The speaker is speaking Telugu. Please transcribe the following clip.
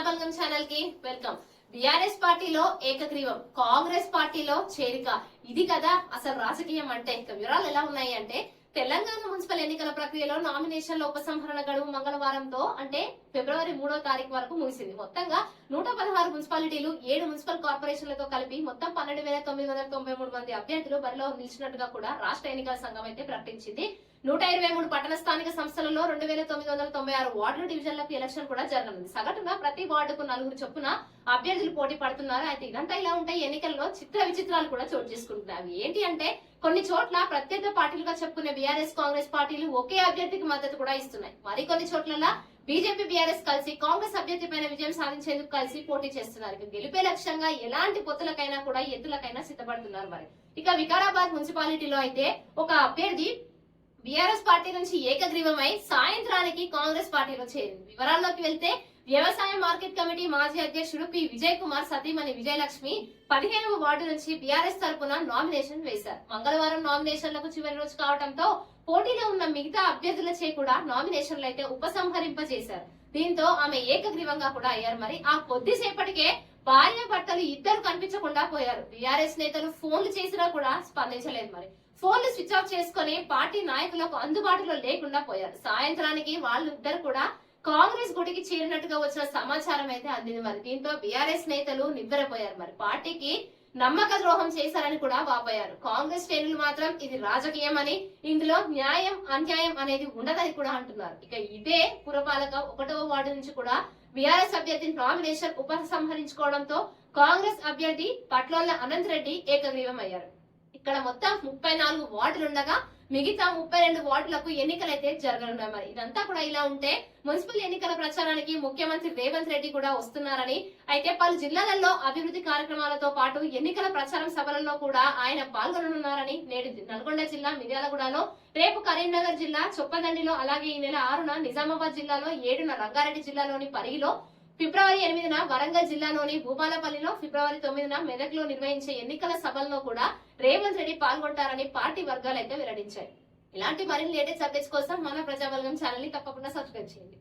ప్రజాబలగం ఛానల్కి వెల్కమ్. బీఆర్ఎస్ పార్టీలో ఏకగ్రీవం కాంగ్రెస్ పార్టీలో చేరిక. ఇది కదా అసలు రాజకీయం అంటే. ఇక వివరాలు ఎలా ఉన్నాయి అంటే తెలంగాణ మున్సిపల్ ఎన్నికల ప్రక్రియలో నామినేషన్ల ఉపసంహరణ గడువు మంగళవారంతో అంటే ఫిబ్రవరి మూడో తారీఖు వరకు ముగిసింది. మొత్తంగా నూట పదహారు మున్సిపాలిటీలు ఏడు మున్సిపల్ కార్పొరేషన్లతో కలిపి మొత్తం పన్నెండు వేల తొమ్మిది వందల తొంభై మూడు మంది అభ్యర్థులు బరిలో నిలిచినట్టుగా కూడా రాష్ట్ర ఎన్నికల సంఘం అయితే ప్రకటించింది. నూట ఇరవై మూడు పట్టణ స్థానిక సంస్థలలో రెండు వేల తొమ్మిది వందల తొంభై ఆరు వార్డుల డివిజన్లకు ఎలక్షన్ కూడా జరగనుంది. సగటున ప్రతి వార్డుకు నలుగురు చొప్పున అభ్యర్థులు పోటీ పడుతున్నారు. అయితే ఇదంతా ఇలా ఉంటాయి ఎన్నికల్లో చిత్ర విచిత్రాలు కూడా చోటు చేసుకుంటున్నాయి. అవి ఏంటి అంటే కొన్ని చోట్ల ప్రత్యేక పార్టీలుగా చెప్పుకునే బీఆర్ఎస్ కాంగ్రెస్ పార్టీలు ఒకే అభ్యర్థికి మద్దతు కూడా ఇస్తున్నాయి. మరికొన్ని చోట్ల బీజేపీ బీఆర్ఎస్ కలిసి కాంగ్రెస్ అభ్యర్థి పైన విజయం సాధించేందుకు కలిసి పోటీ చేస్తున్నారు. గెలిపే లక్ష్యంగా ఎలాంటి పొత్తులకైనా కూడా ఎత్తులకైనా సిద్ధపడుతున్నారు మరి. ఇక వికారాబాద్ మున్సిపాలిటీలో అయితే ఒక అభ్యర్థి బీఆర్ఎస్ పార్టీ నుంచి ఏకగ్రీవమై సాయంత్రానికి కాంగ్రెస్ పార్టీలో చేరింది. వివరాల్లోకి వెళ్తే వ్యవసాయ మార్కెట్ కమిటీ మాజీ అధ్యక్షుడు పి. విజయ్ కుమార్ సతీమణి విజయలక్ష్మి పదిహేనవ వార్డు నుంచి బీఆర్ఎస్ తరపున నామినేషన్ వేశారు. మంగళవారం నామినేషన్లకు చివరి రోజు కావడంతో పోటీలో ఉన్న మిగతా అభ్యర్థులచే కూడా నామినేషన్లు అయితే ఉపసంహరింపజేశారు. దీంతో ఆమె ఏకగ్రీవంగా కూడా అయ్యారు. మరి ఆ కొద్దిసేపటికే భార్య భర్తలు ఇద్దరు కనిపించకుండా పోయారు. బీఆర్ఎస్ నేతలు ఫోన్లు చేసినా కూడా స్పందించలేదు మరి. ఫోన్లు స్విచ్ ఆఫ్ చేసుకుని పార్టీ నాయకులకు అందుబాటులో లేకుండా పోయారు. సాయంత్రానికి వాళ్ళు ఇద్దరు కూడా కాంగ్రెస్ గుడికి చేరినట్టుగా వచ్చిన సమాచారం అయితే అందింది మరి. దీంతో బీఆర్ఎస్ నేతలు నివ్వెరపోయారు మరి. పార్టీకి నమ్మక ద్రోహం చేశారని కూడా వాపోయారు. కాంగ్రెస్ శ్రేణులు మాత్రం ఇది రాజకీయం అని ఇందులో న్యాయం అన్యాయం అనేది ఉండదని కూడా అంటున్నారు. ఇక ఇదే పురపాలక ఒకటవ వార్డు నుంచి కూడా బీఆర్ఎస్ అభ్యర్థిని నామినేషన్ ఉపసంహరించుకోవడంతో కాంగ్రెస్ అభ్యర్థి పట్లోళ్ళ అనంత్ రెడ్డి ఏకగ్రీవం అయ్యారు. ఇక్కడ మొత్తం ముప్పై నాలుగు వార్డులుండగా మిగతా ముప్పై రెండు వార్డులకు ఎన్నికలైతే జరగనున్నాయి. మరి ఇదంతా కూడా ఇలా ఉంటే మున్సిపల్ ఎన్నికల ప్రచారానికి ముఖ్యమంత్రి రేవంత్ రెడ్డి కూడా వస్తున్నారని అయితే పలు జిల్లాలలో అభివృద్ధి కార్యక్రమాలతో పాటు ఎన్నికల ప్రచారం సభలలో కూడా ఆయన పాల్గొననున్నారని నేడు నల్గొండ జిల్లా మిర్యాలగూడలో రేపు కరీంనగర్ జిల్లా చొప్పదండిలో అలాగే ఈ నెల ఆరున నిజామాబాద్ జిల్లాలో ఏడున రంగారెడ్డి జిల్లాలోని పరిగిలో ఫిబ్రవరి ఎనిమిదిన వరంగల్ జిల్లాలోని భూపాలపల్లిలో ఫిబ్రవరి తొమ్మిదిన మెదక్లో నిర్వహించే ఎన్నికల సభల్లో కూడా రేవంత్ రెడ్డి పాల్గొంటారని పార్టీ వర్గాలు అయితే వెల్లడించాయి. ఇలాంటి మరిన్ని లేటెస్ట్ అప్డేట్స్ కోసం మన ప్రజాబలగం ఛానల్ని తప్పకుండా సబ్స్క్రైబ్ చేయండి.